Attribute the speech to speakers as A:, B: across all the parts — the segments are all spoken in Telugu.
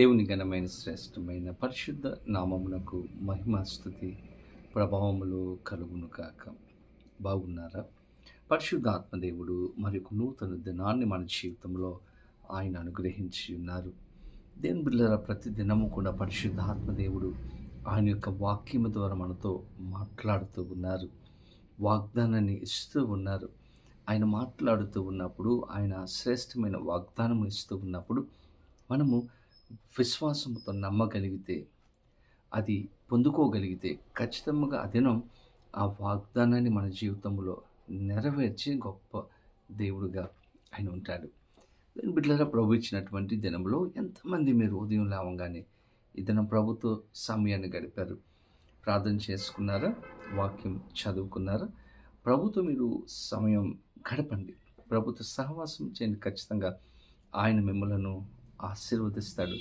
A: దేవుని ఘనమైన శ్రేష్టమైన పరిశుద్ధ నామమునకు మహిమాస్తుతి ప్రభావములు కలుగును కాక బాగున్నారా? పరిశుద్ధాత్మదేవుడు మరి నూతన దినాన్ని మన జీవితంలో ఆయన అనుగ్రహించి ఉన్నారు. దేని బిళ్ళర ప్రతి దినము కూడా పరిశుద్ధాత్మదేవుడు ఆయన యొక్క వాక్యము ద్వారా మనతో మాట్లాడుతూ ఉన్నారు. వాగ్దానాన్ని ఇస్తూ ఉన్నారు. ఆయన మాట్లాడుతూ ఉన్నప్పుడు ఆయన శ్రేష్టమైన వాగ్దానం ఇస్తూ ఉన్నప్పుడు మనము విశ్వాసంతో నమ్మగలిగితే అది పొందుకోగలిగితే ఖచ్చితంగా అదినం ఆ వాగ్దానాన్ని మన జీవితంలో నెరవేర్చే గొప్ప దేవుడుగా ఆయన ఉంటాడు. బిడ్డల ప్రభు ఇచ్చినటువంటి దినంలో ఎంతమంది మీరు ఉదయం లేవంగానే ఈ ప్రభుత్వ సమయాన్ని గడిపారు? ప్రార్థన చేసుకున్నారా? వాక్యం చదువుకున్నారా? ప్రభుత్వం మీరు సమయం గడపండి. ప్రభుత్వ సహవాసం చేయండి. ఖచ్చితంగా ఆయన మిమ్మలను ఆశీర్వదిస్తాడు.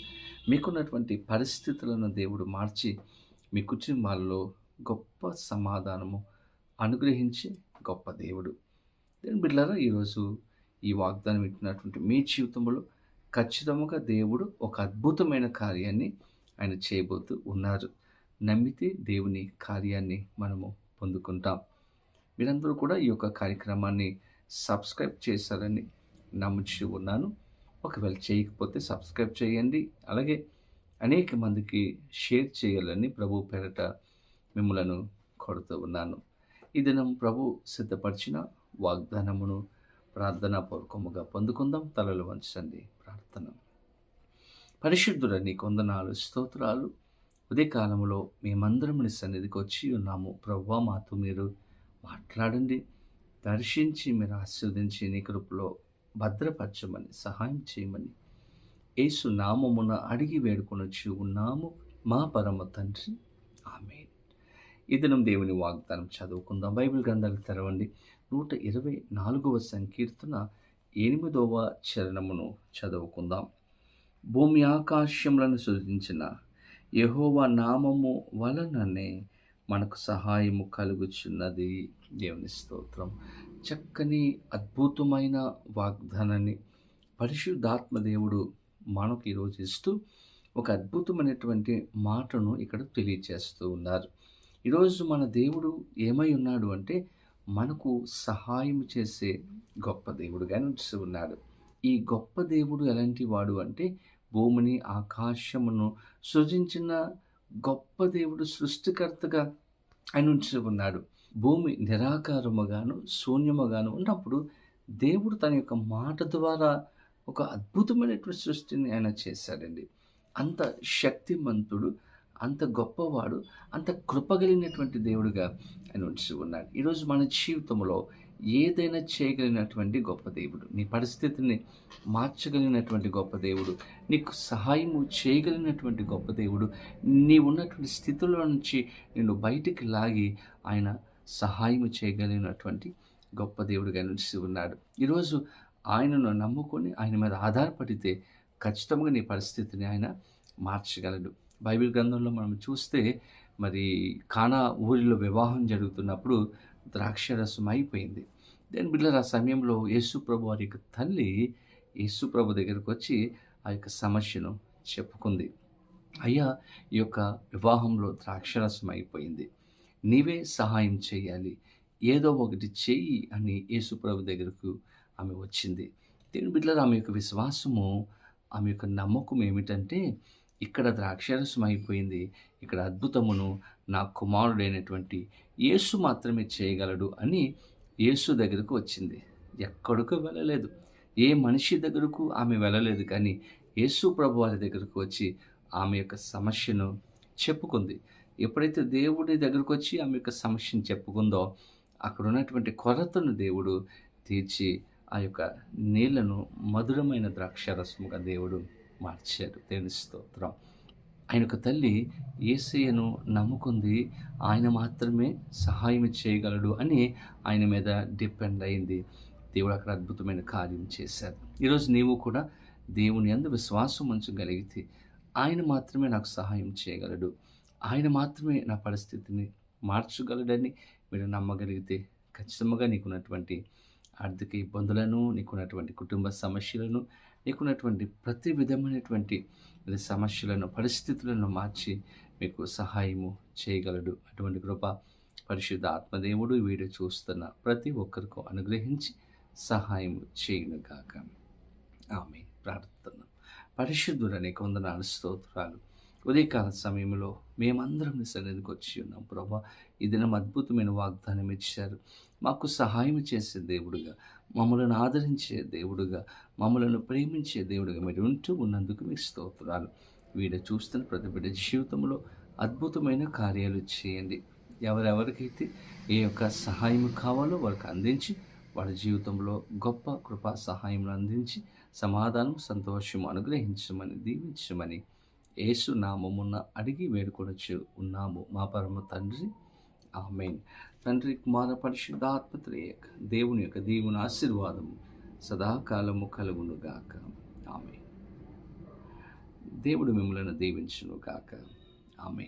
A: మీకున్నటువంటి పరిస్థితులను దేవుడు మార్చి మీ కుటుంబాల్లో గొప్ప సమాధానము అనుగ్రహించే గొప్ప దేవుడు. దేని బిడ్డారా ఈరోజు ఈ వాగ్దానం ఇచ్చినటువంటి మీ జీవితంలో ఖచ్చితంగా దేవుడు ఒక అద్భుతమైన కార్యాన్ని ఆయన చేయబోతూ ఉన్నారు. నమ్మితే దేవుని కార్యాన్ని మనము పొందుకుంటాం. మీరందరూ కూడా ఈ యొక్క కార్యక్రమాన్ని సబ్స్క్రైబ్ చేశారని నమ్ముచి ఉన్నాను. ఒకవేళ చేయకపోతే సబ్స్క్రైబ్ చేయండి. అలాగే అనేక మందికి షేర్ చేయాలని ప్రభు పేరట మిమ్మలను కొడుతూ ఉన్నాను. ఈ దినం ప్రభు సిద్ధపరిచిన వాగ్దానమును ప్రార్థనాపూర్వకముగా పొందుకుందాం. తలలు వంచండి. ప్రార్థన. పరిశుద్ధులని కొందనాలు స్తోత్రాలు ఉదయకాలంలో మేమందరం నీ సన్నిధికి వచ్చి ఉన్నాము. ప్రభు మాతో మీరు మాట్లాడండి. దర్శించి మీరు ఆస్వాదించి నీ కృపలో భద్రపరచమని సహాయం చేయమని యేసు నామమున అడిగి వేడుకొనొచ్చి ఉన్నాము. మా పరమ తండ్రి. ఆమె ఇదనం దేవుని వాగ్దానం చదువుకుందాం. బైబిల్ గ్రంథాలు తెరవండి. నూట ఇరవై నాలుగవ సంకీర్తన ఎనిమిదవ చరణమును చదువుకుందాం. భూమి ఆకాశములను సృజించిన యహోవా నామము వలననే మనకు సహాయము కలుగుచున్నది. దేవుని స్తోత్రం. చక్కని అద్భుతమైన వాగ్దానాన్ని పరిశుద్ధాత్మ దేవుడు మనకు ఈరోజు ఇస్తూ ఒక అద్భుతమైనటువంటి మాటను ఇక్కడ తెలియచేస్తూ ఉన్నారు. ఈరోజు మన దేవుడు ఏమై ఉన్నాడు అంటే మనకు సహాయం చేసే గొప్ప దేవుడుగా నిలిచి ఉన్నాడు. ఈ గొప్ప దేవుడు ఎలాంటి వాడు అంటే భూమిని ఆకాశమును సృజించిన గొప్ప దేవుడు సృష్టికర్తగా ఆయన ఉంచి ఉన్నాడు. భూమి నిరాకారముగాను శూన్యముగాను ఉన్నప్పుడు దేవుడు తన యొక్క మాట ద్వారా ఒక అద్భుతమైనటువంటి సృష్టిని ఆయన చేశాడండి. అంత శక్తిమంతుడు అంత గొప్పవాడు అంత కృపగలిగినటువంటి దేవుడుగా ఆయన ఉంచి ఉన్నాడు. ఈరోజు మన జీవితంలో ఏదైనా చేయగలిగినటువంటి గొప్ప దేవుడు నీ పరిస్థితిని మార్చగలిగినటువంటి గొప్ప దేవుడు నీకు సహాయము చేయగలిగినటువంటి గొప్ప దేవుడు నీ ఉన్నటువంటి స్థితిలో నుంచి నిన్ను బయటికి లాగి ఆయన సహాయము చేయగలిగినటువంటి గొప్ప దేవుడిగా నిలిచి ఉన్నాడు. ఈరోజు ఆయనను నమ్ముకొని ఆయన మీద ఆధారపడితే ఖచ్చితంగా నీ పరిస్థితిని ఆయన మార్చగలడు. బైబిల్ గ్రంథంలో మనం చూస్తే మరి కానా ఊరిలో వివాహం జరుగుతున్నప్పుడు ద్రాక్షరసం అయిపోయింది. దేని బిడ్డల ఆ సమయంలో యేసుప్రభు వారి యొక్క తల్లి యేసుప్రభు దగ్గరకు వచ్చి ఆ యొక్క సమస్యను చెప్పుకుంది. అయ్యా ఈ యొక్క వివాహంలో ద్రాక్షరసం అయిపోయింది. నీవే సహాయం చేయాలి. ఏదో ఒకటి చెయ్యి అని యేసుప్రభు దగ్గరకు ఆమె వచ్చింది. దీని బిడ్డలు ఆమె యొక్క విశ్వాసము ఆమె యొక్క నమ్మకం ఏమిటంటే ఇక్కడ ద్రాక్షరసం అయిపోయింది. ఇక్కడ అద్భుతమును నా కుమారుడైనటువంటి యేసు మాత్రమే చేయగలడు అని యేసు దగ్గరకు వచ్చింది. ఎక్కడికి వెళ్ళలేదు. ఏ మనిషి దగ్గరకు ఆమె వెళ్ళలేదు. కానీ యేసు ప్రభు వారి దగ్గరకు వచ్చి ఆమె యొక్క సమస్యను చెప్పుకుంది. ఎప్పుడైతే దేవుడి దగ్గరకు వచ్చి ఆమె యొక్క సమస్యను చెప్పుకుందో అక్కడ ఉన్నటువంటి కొరతను దేవుడు తీర్చి ఆ యొక్క నీళ్ళను మధురమైన ద్రాక్షరసముగా దేవుడు మార్చాడు. దేవుని స్తోత్రం. ఆయన యొక్క తల్లి ఏసయ్యను నమ్ముకుంది ఆయన మాత్రమే సహాయం చేయగలడు అని ఆయన మీద డిపెండ్ అయింది. దేవుడు అక్కడ అద్భుతమైన కార్యం చేశారు ఈరోజు నీవు కూడా దేవుని అందు విశ్వాసం ఉంచగలిగితే ఆయన మాత్రమే నాకు సహాయం చేయగలడు. ఆయన మాత్రమే నా పరిస్థితిని మార్చగలడని మీరు నమ్మగలిగితే ఖచ్చితంగా నీకున్నటువంటి ఆర్థిక ఇబ్బందులను నీకున్నటువంటి కుటుంబ సమస్యలను నీకున్నటువంటి ప్రతి విధమైనటువంటి సమస్యలను పరిస్థితులను మార్చి మీకు సహాయము చేయగలడు. అటువంటి కృప పరిశుద్ధ ఆత్మదేవుడు వీడియో చూస్తున్న ప్రతి ఒక్కరికి అనుగ్రహించి సహాయము చేయను గాక ఆమె ప్రార్థన పరిశుద్ధుడనే కొందనాలు స్తోత్రాలు. ఉదయకాల సమయంలో మేమందరం నీ సన్నిధికి వచ్చి ఉన్నాం. ప్రభా ఇది దినం అద్భుతమైన వాగ్దానం ఇచ్చారు. మాకు సహాయం చేసే దేవుడుగా మమ్మలను ఆదరించే దేవుడుగా మమ్మలను ప్రేమించే దేవుడుగా మీరు ఉంటూ ఉన్నందుకు మీకు స్తోత్రాలు. వీడు చూస్తున్న ప్రతి బిడ్డ జీవితంలో అద్భుతమైన కార్యాలు చేయండి. ఎవరెవరికైతే ఏ యొక్క సహాయం కావాలో వారికి అందించి వాళ్ళ జీవితంలో గొప్ప కృపా సహాయం అందించి సమాధానం సంతోషం అనుగ్రహించమని దీవించమని యేసు నామమున్న అడిగి వేడుకొనొచ్చు ఉన్నాము. మా పరమ తండ్రి ఆమెన్. తండ్రి కుమార పరిశుద్ధాత్మత్రయ దేవుని యొక్క దేవుని ఆశీర్వాదము సదాకాలము కలుగును గాక ఆమె దేవుడు మిమ్మల్ని దీవించును గాక ఆమె